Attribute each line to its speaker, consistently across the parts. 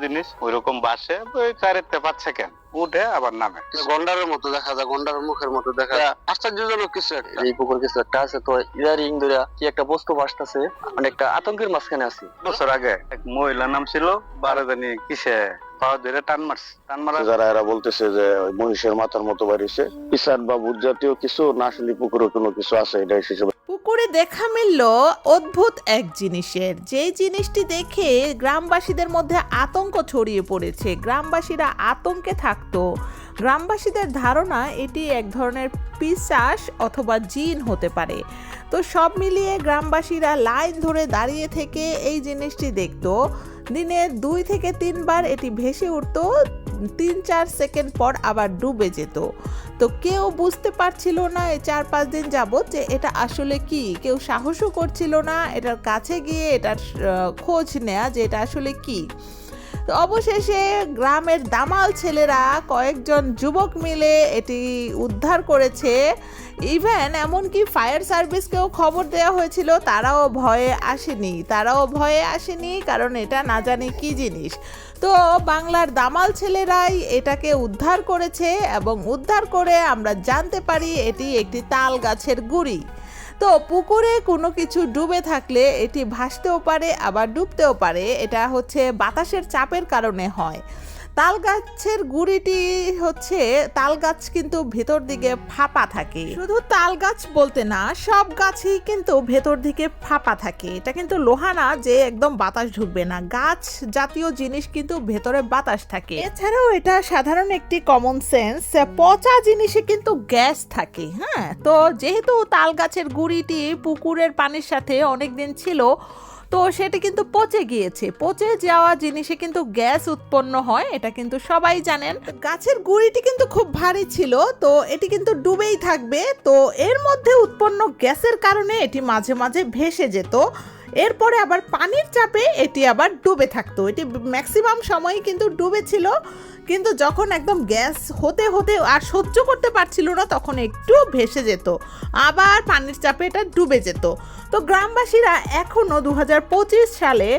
Speaker 1: জিনিস ওইরকম বাসে ওই চারেতে পাচ্ছে কেন? উঠে আবার নামে।
Speaker 2: গন্ডারের মতো দেখা যায় গন্ডারের মুখের মতো দেখা যায়। আশ্চর্যজনক কিছু একটা।
Speaker 3: এই পুকুর কিছু একটা আছে তো ইয়ারিং ধরে কি একটা বস্তু ভাসতেছে মানে একটা আতঙ্কের মাঝখানে আছি।
Speaker 1: বছর আগে এক মহিলা নাম ছিল বারো জানি কিসে পাওয়া ধরে টান মারছে। টান মারা
Speaker 4: যারা এরা বলতেছে যে ওই মহিষের মাথার মতো বাড়িছে পিসার বা ভূত জাতীয় কিছু না আসলে পুকুরে কোনো কিছু আছে এটা হিসেবে
Speaker 5: পুকুরে দেখা মিলল অদ্ভুত এক জিনিসের। যেই জিনিসটি দেখে গ্রামবাসীদের মধ্যে আতঙ্ক ছড়িয়ে পড়েছে, গ্রামবাসীরা আতঙ্কে থাকতো। গ্রামবাসীদের ধারণা এটি এক ধরনের পিশাস অথবা জিন হতে পারে। তো সব মিলিয়ে গ্রামবাসীরা লাইন ধরে দাঁড়িয়ে থেকে এই জিনিসটি দেখত। দিনে দুই থেকে তিনবার এটি ভেসে উঠতো তিন চার সেকেন্ড পর আবার ডুবে যেত। তো কেউ বুঝতে পারছিল না এই চার পাঁচ দিন যাবৎ যে এটা আসলে কি। কেউ সাহসও করছিল না, এটার কাছে গিয়ে এটার খোঁজ নেয়া যে এটা আসলে কি। তো অবশেষে গ্রামের দামাল ছেলেরা কয়েকজন যুবক মিলে এটি উদ্ধার করেছে। ইভেন এমনকি ফায়ার সার্ভিসকেও খবর দেওয়া হয়েছিল, তারাও ভয়ে আসেনি। তারাও ভয়ে আসেনি, কারণ এটা না জানি কি জিনিস। তো বাংলার দামাল ছেলেরাই এটাকে উদ্ধার করেছে এবং উদ্ধার করে আমরা জানতে পারি এটি একটি তাল গাছের গুড়ি। তো পুকুরে কোনো কিছু ডুবে থাকলে এটি ভাসতেও পারে, আবার ডুবতেও পারে। এটা হচ্ছে বাতাসের চাপের কারণে হয়। তাল গাছের গুড়িটি হচ্ছে তাল গাছ কিন্তু ভেতর দিকে ফাঁপা থাকে। শুধু তাল গাছ বলতে না, সব গাছই কিন্তু ভেতর দিকে ফাঁপা থাকে। এটা কিন্তু লোহা না যে একদম বাতাস ঢুকবে না। গাছ জাতীয় জিনিস কিন্তু ভেতরে বাতাস থাকে। এছাড়াও এটা সাধারণ একটি কমন সেন্স পচা জিনিসে কিন্তু গ্যাস থাকে হ্যাঁ? তো যেহেতু তাল গাছের গুড়িটি পুকুরের পানির সাথে অনেক দিন ছিল তো সেটি কিন্তু পচে গিয়েছে। পচে যাওয়া জিনিসে কিন্তু গ্যাস উৎপন্ন হয়, এটা কিন্তু সবাই জানেন। গাছের গুড়িটি কিন্তু খুব ভারী ছিল, তো এটি কিন্তু ডুবেই থাকবে। তো এর মধ্যে উৎপন্ন গ্যাসের কারণে এটি মাঝে মাঝে ভেসে যেত। এরপরে আবার পানির চাপে এটি আবার ডুবে থাকতো। এটি ম্যাক্সিমাম সময় কিন্তু ডুবে ছিল কিন্তু যখন একদম গ্যাস হতে হতে আর সহ্য করতে পারছিল না, তখন একটু ভেসে যেত। আবার পানির চাপে এটা ডুবে যেত। তো গ্রামবাসীরা এখনও দু হাজার পঁচিশ সালে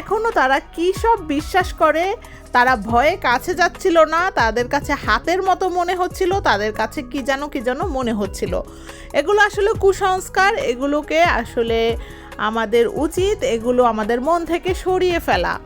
Speaker 5: এখনও তারা কী সব বিশ্বাস করে? তারা ভয়ে কাছে যাচ্ছিল না, তাদের কাছে হাতের মতো মনে হচ্ছিল, তাদের কাছে কি যেন কি যেন মনে হচ্ছিল। এগুলো আসলে কুসংস্কার, এগুলোকে আসলে আমাদের উচিত এগুলো আমাদের মন থেকে সরিয়ে ফেলা।